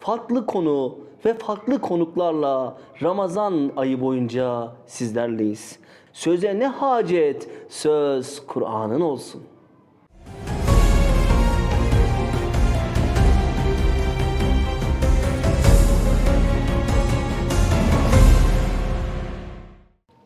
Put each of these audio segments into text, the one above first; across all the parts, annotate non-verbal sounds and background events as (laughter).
Farklı konu ve farklı konuklarla Ramazan ayı boyunca sizlerleyiz. Söze ne hacet, söz Kur'an'ın olsun.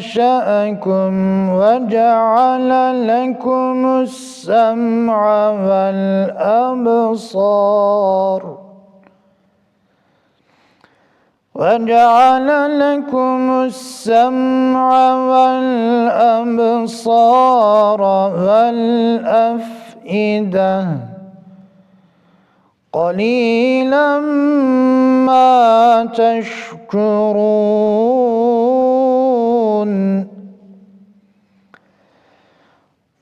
أنشأكم وجعل لكم السمع والأبصار وجعل لكم السمع والأبصار والأفئدة قليلا ما تشكرون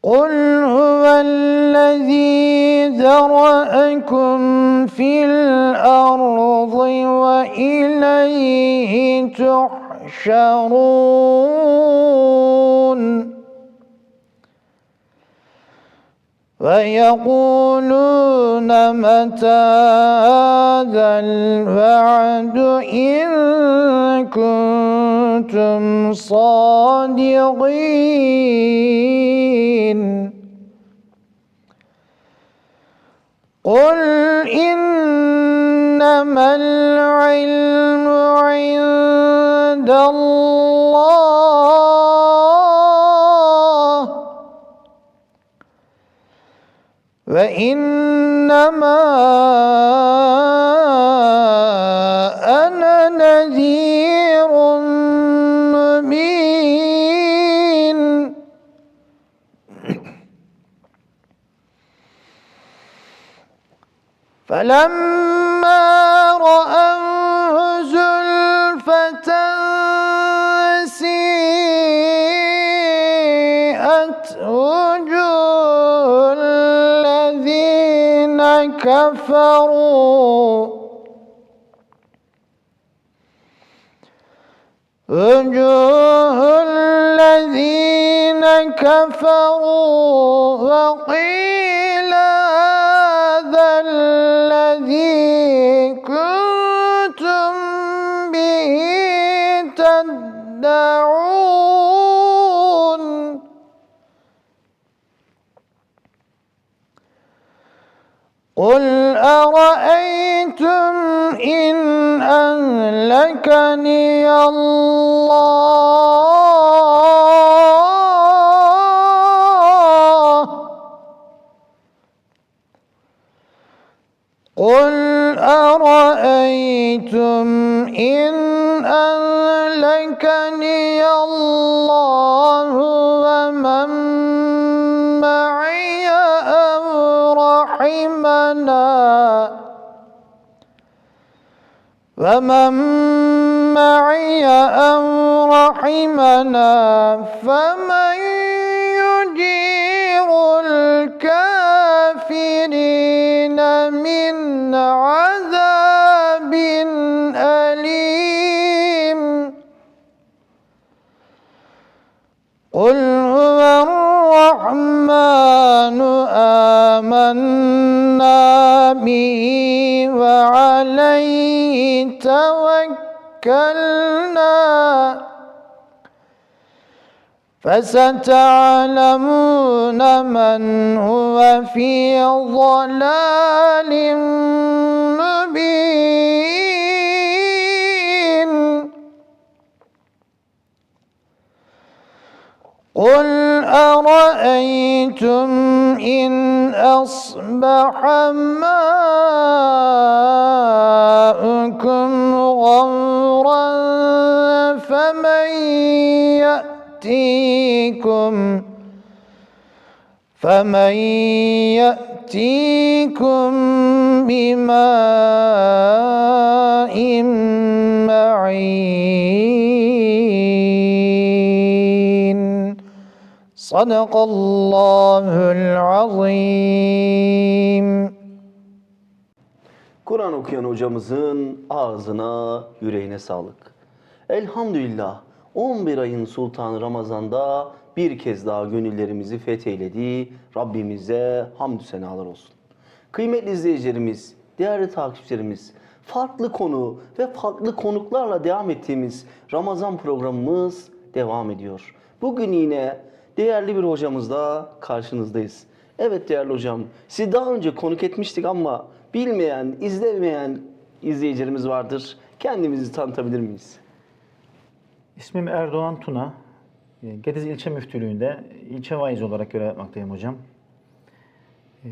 قل هو الذي ذرأكم في الأرض وإليه تحشرون ويقولون متى هذا الوعد إن كنتم صادقين قل إنما العلم عند الله وإنما فلما رأوه زلفة سيئت وجوه الذين كفروا وجوه الذين كفروا تدعون قل أرأيتم إن أهلكني الله؟ ومن معي أو رحمنا فمن توكلنا. فستعلمون من هو في ضلال مبين. قل أرأيتم إن أصبح ماؤكم غورا فمن يأتيكم فمن يأتيكم بماء معين صدق الله العظيم Kur'an okuyan hocamızın ağzına, yüreğine sağlık. Elhamdülillah 11 ayın sultanı Ramazan'da bir kez daha gönüllerimizi fetheyledi. Rabbimize hamdü senalar olsun. Kıymetli izleyicilerimiz, değerli takipçilerimiz, farklı konu ve farklı konuklarla devam ettiğimiz Ramazan programımız devam ediyor. Bugün yine değerli bir hocamızla karşınızdayız. Evet değerli hocam, sizi daha önce konuk etmiştik ama bilmeyen, izlemeyen izleyicilerimiz vardır. Kendimizi tanıtabilir miyiz? İsmim Erdoğan Tuna. Ee, Gediz İlçe Müftülüğü'nde ilçe vaiz olarak görev yapmaktayım hocam. Ee,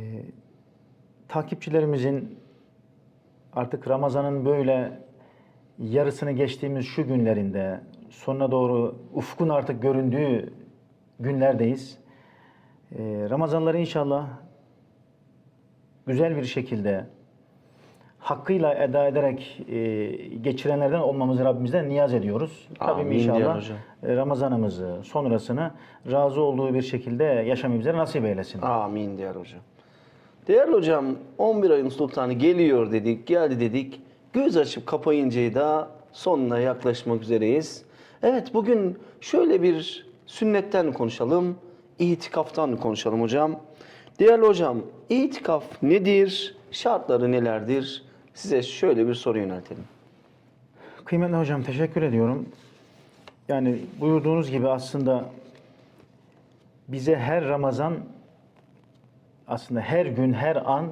takipçilerimizin artık Ramazan'ın böyle yarısını geçtiğimiz şu günlerinde sonuna doğru ufkun artık göründüğü günlerdeyiz. Ee, Ramazanları inşallah güzel bir şekilde hakkıyla eda ederek e, geçirenlerden olmamızı Rabbimizden niyaz ediyoruz. Amin diyor inşallah e, Ramazanımızı, sonrasını razı olduğu bir şekilde yaşamayı bize nasip eylesin. Amin değerli hocam. Değerli hocam 11 ayın sultanı geliyor dedik, geldi dedik. Göz açıp kapayıncaya da sonuna yaklaşmak üzereyiz. Evet bugün şöyle bir sünnetten konuşalım, itikaftan konuşalım hocam. Değerli hocam, itikaf nedir? Şartları nelerdir? Size şöyle bir soru yöneltelim. Kıymetli hocam teşekkür ediyorum. Yani buyurduğunuz gibi aslında bize her Ramazan aslında her gün, her an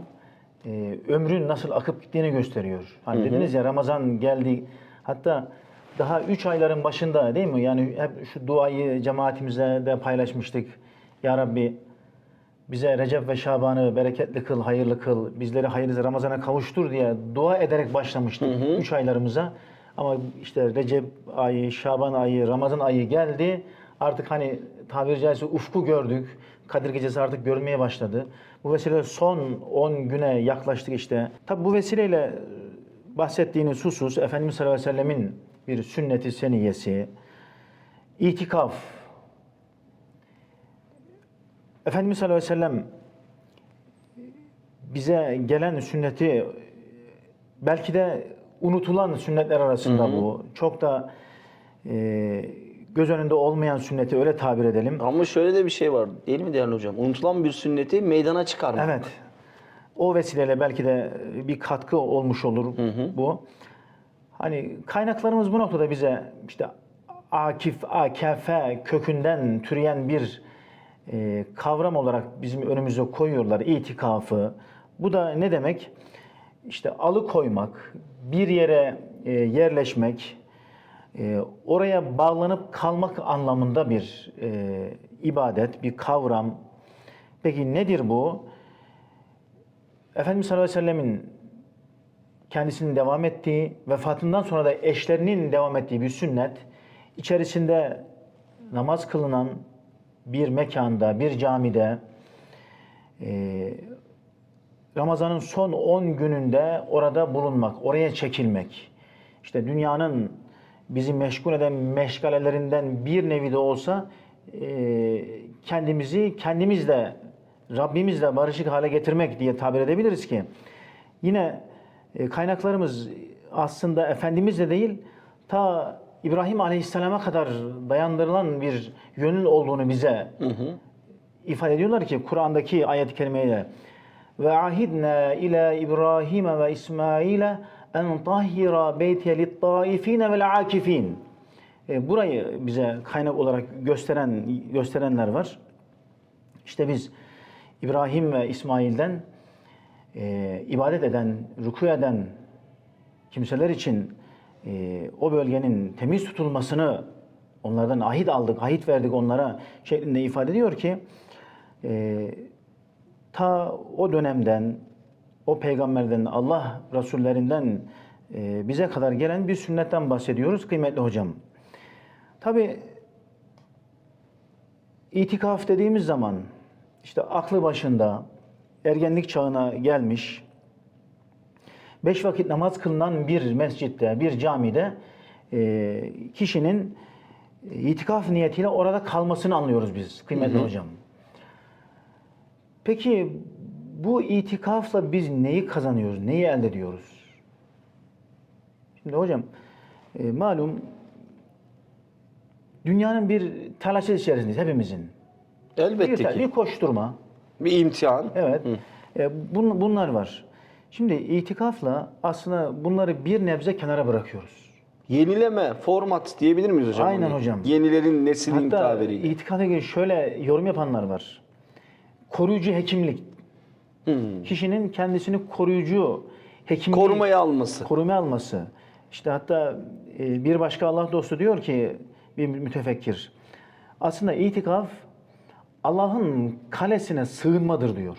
e, ömrün nasıl akıp gittiğini gösteriyor. Hani dediniz ya Ramazan geldi. Hatta daha üç ayların başında değil mi? Yani hep şu duayı cemaatimizle de paylaşmıştık. Ya Rabbi bize Recep ve Şaban'ı bereketli kıl, hayırlı kıl, bizleri hayırlı Ramazan'a kavuştur diye dua ederek başlamıştık üç aylarımıza. Ama işte Recep ayı, Şaban ayı, Ramazan ayı geldi. Artık hani tabiri caizse ufku gördük. Kadir Gecesi artık görmeye başladı. Bu vesileyle son 10 güne yaklaştık işte. Tabi bu vesileyle bahsettiğiniz husus Efendimiz sallallahu aleyhi ve sellemin bir sünneti seniyesi, itikaf, Efendimiz sallallahu aleyhi ve sellem bize gelen sünneti belki de unutulan sünnetler arasında bu. Çok da e, göz önünde olmayan sünneti öyle tabir edelim. Ama şöyle de bir şey var değil mi değerli hocam? Unutulan bir sünneti meydana çıkarmak. Evet. O vesileyle belki de bir katkı olmuş olur bu. Hani kaynaklarımız bu noktada bize işte akif, akafe kökünden türeyen bir e, kavram olarak bizim önümüze koyuyorlar itikafı. Bu da ne demek? İşte alıkoymak, bir yere e, yerleşmek, e, oraya bağlanıp kalmak anlamında bir e, ibadet, bir kavram. Peki nedir bu? Efendimiz sallallahu aleyhi ve sellemin kendisinin devam ettiği, vefatından sonra da eşlerinin devam ettiği bir sünnet, içerisinde namaz kılınan bir mekanda, bir camide, e, Ramazan'ın son 10 gününde orada bulunmak, oraya çekilmek. İşte dünyanın bizi meşgul eden meşgalelerinden bir nevi de olsa e, kendimizi kendimizle, Rabbimizle barışık hale getirmek diye tabir edebiliriz ki. Yine kaynaklarımız aslında Efendimizle değil, ta İbrahim Aleyhisselam'a kadar dayandırılan bir yönün olduğunu bize ifade ediyorlar ki Kur'an'daki ayet-i kerimeyle ve ahidna ila İbrahim ve İsmail'e en tahhira beytiye lit-taifine vel akifin. E, burayı bize kaynak olarak gösteren gösterenler var. İşte biz İbrahim ve İsmail'den e, ibadet eden, ruku eden kimseler için e, o bölgenin temiz tutulmasını onlardan ahit aldık, ahit verdik onlara şeklinde ifade ediyor ki e, ta o dönemden o peygamberden Allah rasullerinden e, bize kadar gelen bir sünnetten bahsediyoruz kıymetli hocam. Tabi itikaf dediğimiz zaman işte aklı başında ergenlik çağına gelmiş beş vakit namaz kılınan bir mescitte, bir camide e, kişinin e, itikaf niyetiyle orada kalmasını anlıyoruz biz kıymetli hocam. Peki bu itikafla biz neyi kazanıyoruz, neyi elde ediyoruz? Şimdi hocam e, malum dünyanın bir telaşı içerisindeyiz hepimizin. Elbette bir, ki. bir koşturma. Bir imtihan. Evet. E, bun- bunlar var. Şimdi itikafla aslında bunları bir nebze kenara bırakıyoruz. Yenileme, format diyebilir miyiz hocam? Aynen Hani hocam. Yenilerin neslin Hatta tabiriyle. itikafa ilgili şöyle yorum yapanlar var. Koruyucu hekimlik. Kişinin kendisini koruyucu hekimliği Korumaya alması. koruma alması. İşte hatta e, bir başka Allah dostu diyor ki bir mütefekkir. Aslında itikaf Allah'ın kalesine sığınmadır diyor.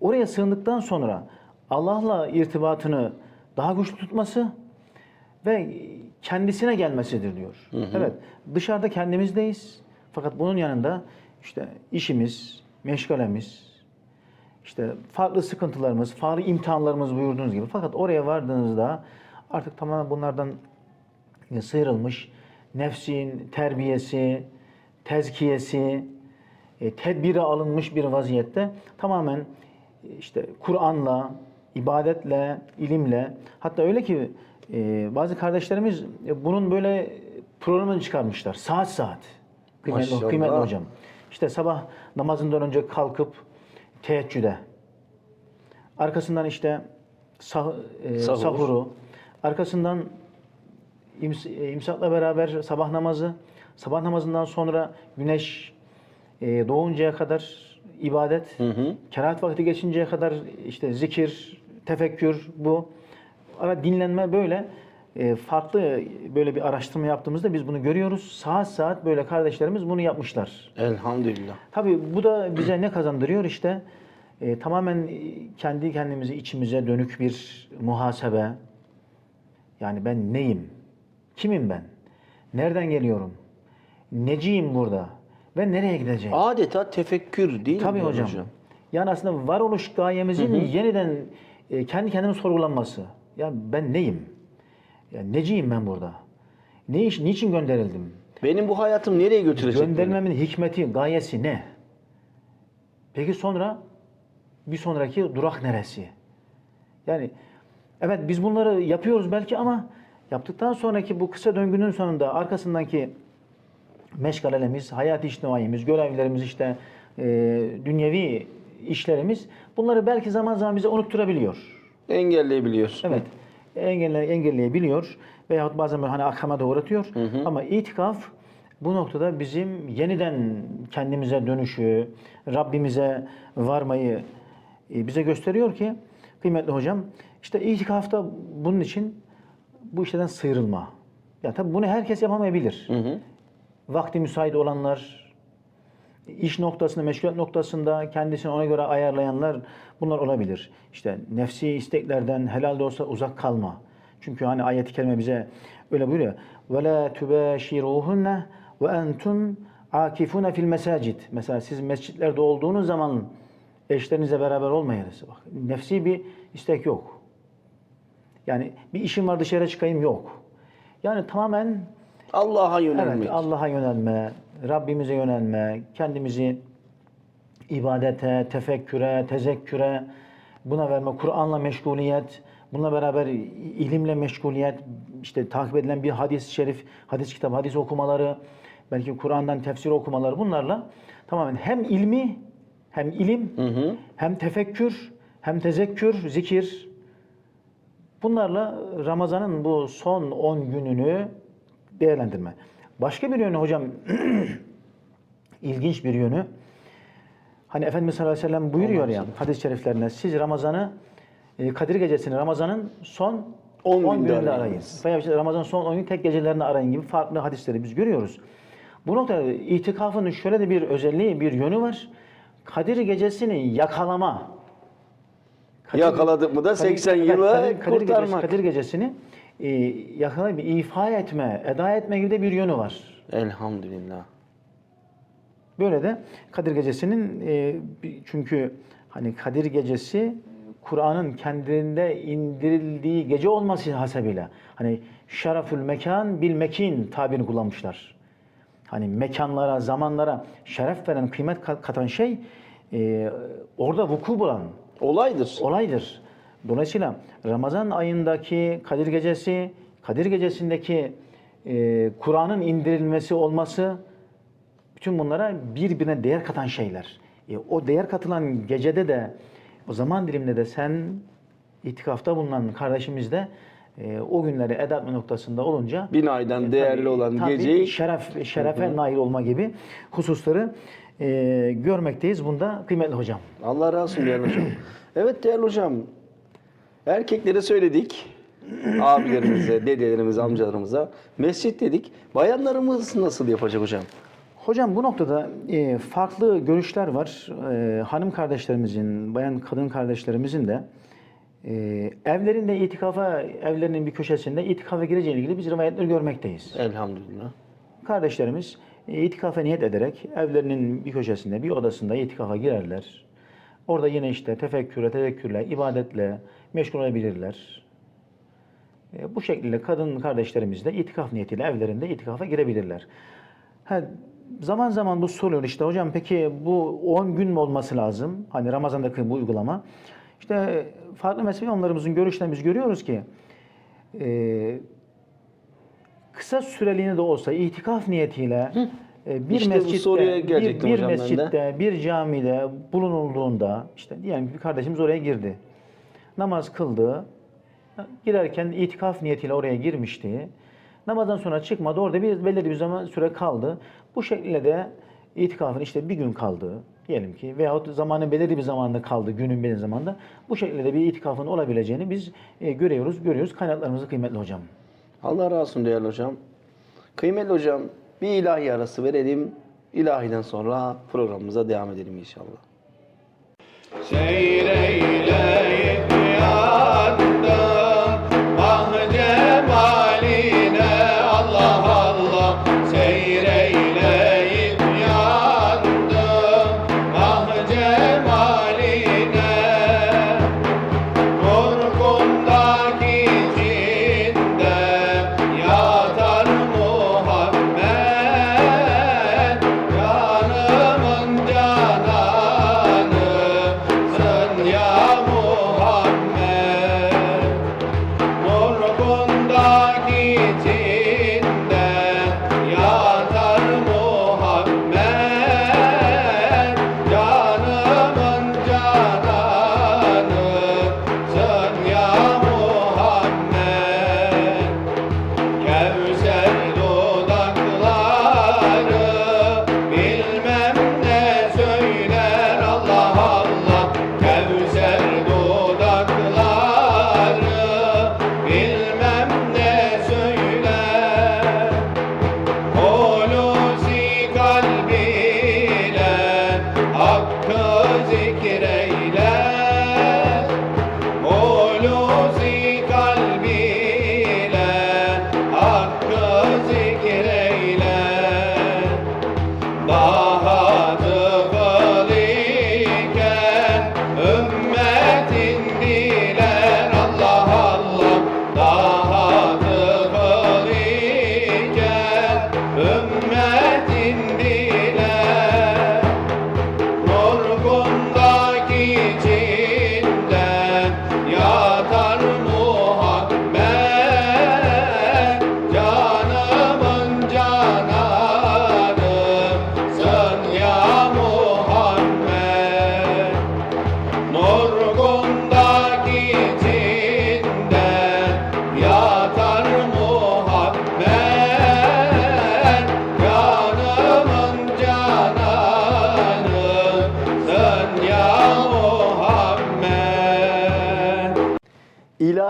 Oraya sığındıktan sonra Allah'la irtibatını daha güçlü tutması ve kendisine gelmesidir diyor. Evet, dışarıda kendimizdeyiz. Fakat bunun yanında işte işimiz, meşgalemiz, işte farklı sıkıntılarımız, farklı imtihanlarımız buyurduğunuz gibi. Fakat oraya vardığınızda artık tamamen bunlardan sıyrılmış nefsin terbiyesi, tezkiyesi, e, tedbiri alınmış bir vaziyette tamamen e, işte Kur'an'la, ibadetle, ilimle hatta öyle ki e, bazı kardeşlerimiz e, bunun böyle programını çıkarmışlar. Saat saat. Kıymetli, Maşallah. kıymetli hocam. İşte sabah namazından önce kalkıp teheccüde. Arkasından işte sah, e, Sahur. sahuru. Arkasından ims, e, imsakla beraber sabah namazı. Sabah namazından sonra güneş e, doğuncaya kadar ibadet. Kerahat vakti geçinceye kadar işte zikir, tefekkür bu. Ara dinlenme böyle e, farklı böyle bir araştırma yaptığımızda biz bunu görüyoruz. Saat saat böyle kardeşlerimiz bunu yapmışlar. Elhamdülillah. Tabii bu da bize ne kazandırıyor işte e, tamamen kendi kendimizi içimize dönük bir muhasebe. Yani ben neyim? Kimim ben? Nereden geliyorum? Neciyim burada? Ve nereye gideceğim? Adeta tefekkür değil Tabii mi hocam. Yani aslında varoluş gayemizin yeniden e, kendi kendine sorgulanması. Ya ben neyim? Ya neciyim ben burada? Ne iş, niçin gönderildim? Benim bu hayatım nereye götürecek beni? Göndermemin hikmeti, gayesi ne? Peki sonra bir sonraki durak neresi? Yani evet biz bunları yapıyoruz belki ama yaptıktan sonraki bu kısa döngünün sonunda arkasındaki meşgalelemiz, hayat içtimaimiz, görevlerimiz işte e, dünyevi işlerimiz bunları belki zaman zaman bize unutturabiliyor. Engelleyebiliyorsun. Evet. Engelle, engelleyebiliyor veyahut bazen böyle hani akama da uğratıyor. Ama itikaf bu noktada bizim yeniden kendimize dönüşü, Rabbimize varmayı e, bize gösteriyor ki kıymetli hocam işte itikafta bunun için bu işlerden sıyrılma. Ya tabii bunu herkes yapamayabilir. Vakti müsait olanlar, iş noktasında, meşgulat noktasında kendisini ona göre ayarlayanlar bunlar olabilir. İşte nefsi isteklerden helal de olsa uzak kalma. Çünkü hani ayet-i kerime bize öyle buyuruyor. Ve la tubashiruhunne ve entum akifune fil mesacid. Mesela siz mescitlerde olduğunuz zaman eşlerinizle beraber olmayınız. Bak, nefsi bir istek yok. Yani bir işim var dışarı çıkayım yok. Yani tamamen Allah'a yönelmek. Evet, Allah'a yönelme, Rabbimize yönelme, kendimizi ibadete, tefekküre, tezekküre, buna verme, Kur'an'la meşguliyet, bununla beraber ilimle meşguliyet, işte takip edilen bir hadis-i şerif, hadis kitabı, hadis okumaları, belki Kur'an'dan tefsir okumaları bunlarla tamamen hem ilmi, hem ilim, hem tefekkür, hem tezekkür, zikir, Bunlarla Ramazan'ın bu son 10 gününü değerlendirme. Başka bir yönü hocam (clears throat) ilginç bir yönü. Hani Efendimiz sallallahu aleyhi ve sellem buyuruyor ya hadis-i şeriflerine siz Ramazan'ı e, Kadir gecesini Ramazan'ın son 10 10 günde gününde arayınız. arayın. Veya işte Ramazan'ın son 10 gün tek gecelerini arayın gibi farklı hadisleri biz görüyoruz. Bu noktada itikafın şöyle de bir özelliği, bir yönü var. Kadir gecesini yakalama. Yakaladık mı da 80 Kadir- yıla Kadir- Kadir Gecesi, kurtarmak. Kadir Gecesi'ni e, yakalayıp ifa etme, eda etme gibi de bir yönü var. Elhamdülillah. Böyle de Kadir Gecesi'nin e, bir- çünkü hani Kadir Gecesi Kur'an'ın kendinde indirildiği gece olması hasebiyle hani şerefül mekan bil mekin tabirini kullanmışlar. Hani mekanlara, zamanlara şeref veren, kıymet kat- katan şey e, orada vuku bulan Olaydır. olaydır. Dolayısıyla Ramazan ayındaki Kadir Gecesi, Kadir Gecesi'ndeki e, Kur'an'ın indirilmesi olması bütün bunlara birbirine değer katan şeyler. E, o değer katılan gecede de o zaman diliminde de sen itikafta bulunan kardeşimiz de e, o günleri eda etme noktasında olunca Bin aydan değerli tabii- olan tabii geceyi şeref şerefe nail olma gibi hususları e, görmekteyiz. Bunda kıymetli hocam. Allah razı olsun değerli hocam. Evet değerli hocam. Erkeklere söyledik. Abilerimize, dedelerimize, amcalarımıza. Mescit dedik. Bayanlarımız nasıl yapacak hocam? Hocam bu noktada e, farklı görüşler var. E, hanım kardeşlerimizin, bayan kadın kardeşlerimizin de e, evlerinde itikafa, evlerinin bir köşesinde itikafa gireceğiyle ilgili biz rivayetler görmekteyiz. Elhamdülillah. Kardeşlerimiz e, itikafa niyet ederek evlerinin bir köşesinde, bir odasında itikafa girerler. Orada yine işte tefekküre, tezekkürle, ibadetle meşgul olabilirler. E, bu şekilde kadın kardeşlerimiz de itikaf niyetiyle evlerinde itikafa girebilirler. Ha, zaman zaman bu soruyor işte hocam peki bu 10 gün mü olması lazım? Hani Ramazan'daki bu uygulama. İşte farklı mezhebi imamlarımızın görüşlerinde biz görüyoruz ki e, kısa süreliğine de olsa itikaf niyetiyle e, bir İşte mescitte, soruya bir, bir hocam ben de. mescitte, bir camide bulunulduğunda işte diyelim ki bir kardeşimiz oraya girdi. Namaz kıldı. Girerken itikaf niyetiyle oraya girmişti. Namazdan sonra çıkmadı. Orada bir belirli bir zaman süre kaldı. Bu şekilde de itikafın işte bir gün kaldı diyelim ki veyahut zamanın belirli bir zamanda kaldı, günün belirli zamanda. Bu şekilde de bir itikafın olabileceğini biz e, görüyoruz, görüyoruz. Kaynaklarımızı kıymetli hocam. Allah razı olsun değerli hocam. Kıymetli hocam bir ilahi arası verelim. İlahiden sonra programımıza devam edelim inşallah. Seyreyleyip yandım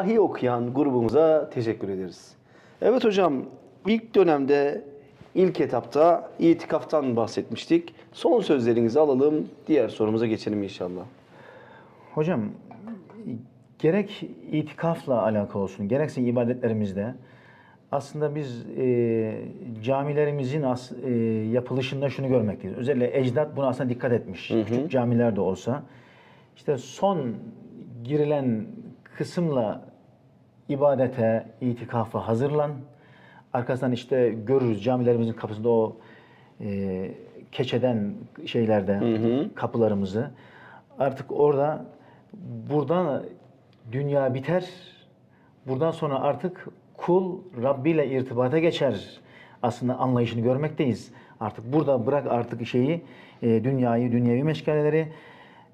İlahi okuyan grubumuza teşekkür ederiz. Evet hocam ilk dönemde ilk etapta itikaftan bahsetmiştik. Son sözlerinizi alalım. Diğer sorumuza geçelim inşallah. Hocam gerek itikafla alakalı olsun, gerekse ibadetlerimizde aslında biz e, camilerimizin as, e, yapılışında şunu görmekteyiz. Özellikle ecdat buna aslında dikkat etmiş. Küçük camiler de olsa. işte son girilen kısımla ibadete, itikafa hazırlan. Arkasından işte görürüz camilerimizin kapısında o e, keçeden şeylerde kapılarımızı. Artık orada buradan dünya biter. Buradan sonra artık kul Rabbi ile irtibata geçer. Aslında anlayışını görmekteyiz. Artık burada bırak artık şeyi, e, dünyayı, dünyevi meşgaleleri.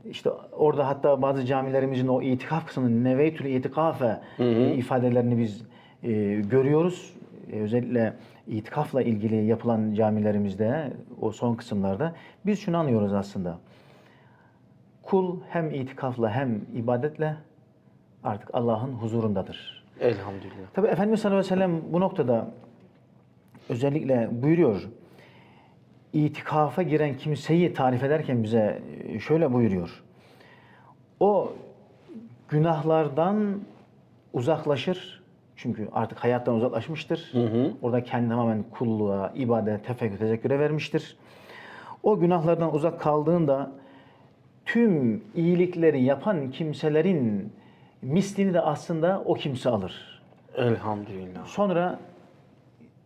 İşte orada hatta bazı camilerimizin o itikaf kısmının neveytül itikafe e, ifadelerini biz e, görüyoruz. E, özellikle itikafla ilgili yapılan camilerimizde o son kısımlarda biz şunu anlıyoruz aslında. Kul hem itikafla hem ibadetle artık Allah'ın huzurundadır. Elhamdülillah. Tabi Efendimiz sallallahu aleyhi ve sellem bu noktada özellikle buyuruyor. İtikafa giren kimseyi tarif ederken bize şöyle buyuruyor. O günahlardan uzaklaşır. Çünkü artık hayattan uzaklaşmıştır. Orada kendini tamamen kulluğa, ibadete, tefekkür, tezekküre vermiştir. O günahlardan uzak kaldığında tüm iyilikleri yapan kimselerin mislini de aslında o kimse alır. Elhamdülillah. Sonra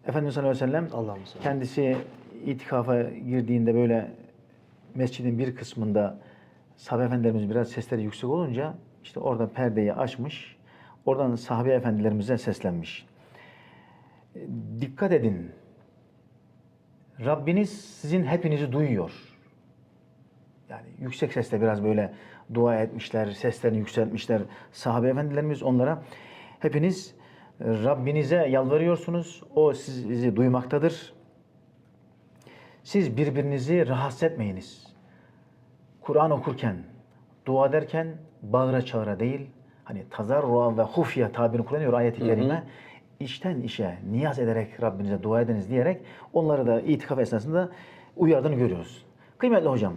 Efendimiz sallallahu aleyhi ve sellem kendisi itikafa girdiğinde böyle mescidin bir kısmında sahabe efendilerimiz biraz sesleri yüksek olunca işte orada perdeyi açmış. Oradan sahabe efendilerimize seslenmiş. Dikkat edin. Rabbiniz sizin hepinizi duyuyor. Yani yüksek sesle biraz böyle dua etmişler, seslerini yükseltmişler. Sahabe efendilerimiz onlara hepiniz Rabbinize yalvarıyorsunuz. O sizi duymaktadır. Siz birbirinizi rahatsız etmeyiniz. Kur'an okurken, dua ederken bağıra çağıra değil, hani tazarrua ve hufya tabirini kullanıyor ayet-i kerime. İçten işe niyaz ederek Rabbinize dua ediniz diyerek onları da itikaf esnasında uyardığını görüyoruz. Kıymetli hocam,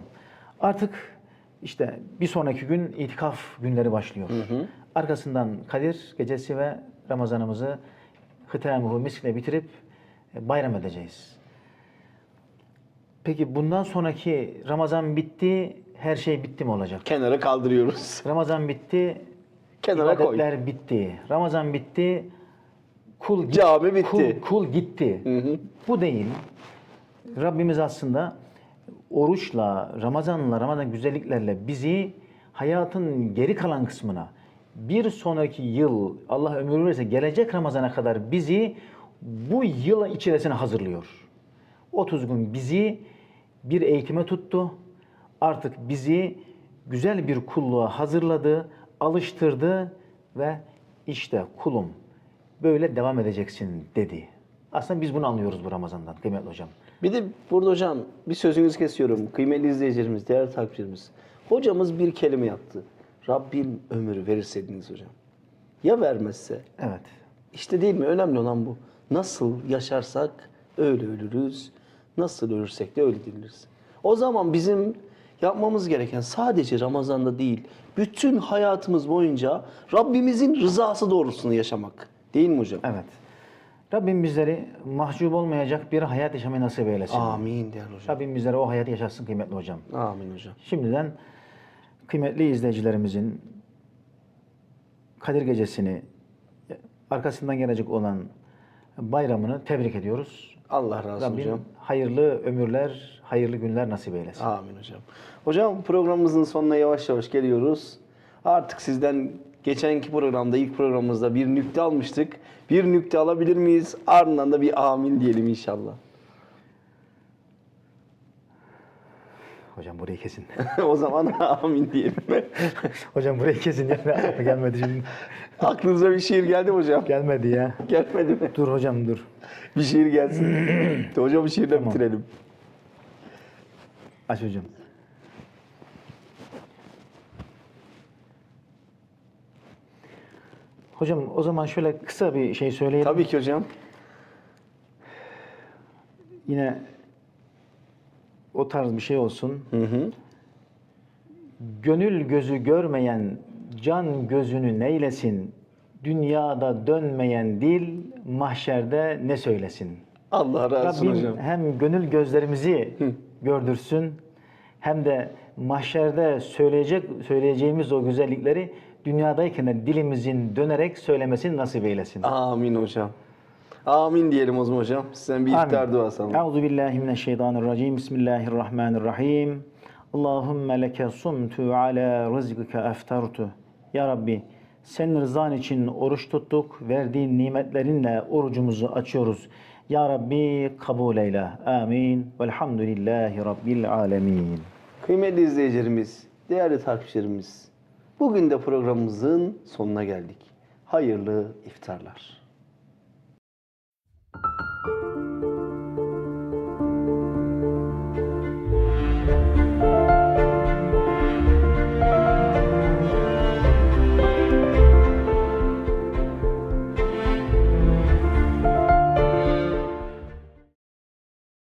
artık işte bir sonraki gün itikaf günleri başlıyor. Arkasından Kadir gecesi ve Ramazanımızı hıtamuhu miskle bitirip e, bayram edeceğiz. Peki bundan sonraki Ramazan bitti, her şey bitti mi olacak? Kenara kaldırıyoruz. (laughs) Ramazan bitti, Kenara koy. ibadetler bitti. Ramazan bitti, kul git- Cami bitti. Kul, kul gitti. Bu değil. Rabbimiz aslında oruçla, Ramazanla, Ramazan güzelliklerle bizi hayatın geri kalan kısmına bir sonraki yıl Allah ömür verirse gelecek Ramazan'a kadar bizi bu yıl içerisine hazırlıyor. 30 gün bizi bir eğitime tuttu. Artık bizi güzel bir kulluğa hazırladı, alıştırdı ve işte kulum böyle devam edeceksin dedi. Aslında biz bunu anlıyoruz bu Ramazan'dan kıymetli hocam. Bir de burada hocam bir sözünüzü kesiyorum. Kıymetli izleyicilerimiz, değerli takipçilerimiz. Hocamız bir kelime yaptı. Rabbim ömür verirse dediniz hocam. Ya vermezse? Evet. İşte değil mi? Önemli olan bu. Nasıl yaşarsak öyle ölürüz. Nasıl ölürsek de öyle diriliriz. O zaman bizim yapmamız gereken sadece Ramazan'da değil, bütün hayatımız boyunca Rabbimizin rızası doğrultusunda yaşamak. Değil mi hocam? Evet. Rabbim bizleri mahcup olmayacak bir hayat yaşamayı nasip eylesin. Amin değerli hocam. Rabbim bizlere o hayatı yaşatsın kıymetli hocam. Amin hocam. Şimdiden kıymetli izleyicilerimizin Kadir Gecesi'ni arkasından gelecek olan bayramını tebrik ediyoruz. Allah razı olsun Rabbim hocam. hayırlı ömürler, hayırlı günler nasip eylesin. Amin hocam. Hocam programımızın sonuna yavaş yavaş geliyoruz. Artık sizden geçenki programda, ilk programımızda bir nükte almıştık. Bir nükte alabilir miyiz? Ardından da bir amin diyelim inşallah. Hocam burayı kesin. (laughs) o zaman (laughs) amin diyelim. (laughs) hocam burayı kesin. Yani gelmedi şimdi. Aklınıza bir şiir geldi mi hocam? Gelmedi ya. Gelmedi mi? Dur hocam dur. Bir şiir gelsin. (clears throat) hocam bir şiirle bitirelim. Aç hocam. Hocam o zaman şöyle kısa bir şey söyleyelim. Tabii ki hocam. Yine o tarz bir şey olsun. Hı hı. Gönül gözü görmeyen can gözünü neylesin? Dünyada dönmeyen dil mahşerde ne söylesin? Allah razı olsun Rabbim hocam. hem gönül gözlerimizi gördürsün hem de mahşerde söyleyecek söyleyeceğimiz o güzellikleri dünyadayken de dilimizin dönerek söylemesini nasip eylesin. Amin hocam. Amin diyelim o zaman hocam. Sizden bir iftar duası alalım. Euzu billahi mineşşeytanirracim. Bismillahirrahmanirrahim. Allahümme leke sumtu ala rızkike eftartu. Ya Rabbi senin rızan için oruç tuttuk. Verdiğin nimetlerinle orucumuzu açıyoruz. Ya Rabbi kabul eyle. Amin. Velhamdülillahi Rabbil alemin. Kıymetli izleyicilerimiz, değerli takipçilerimiz, bugün de programımızın sonuna geldik. Hayırlı iftarlar. Thank you.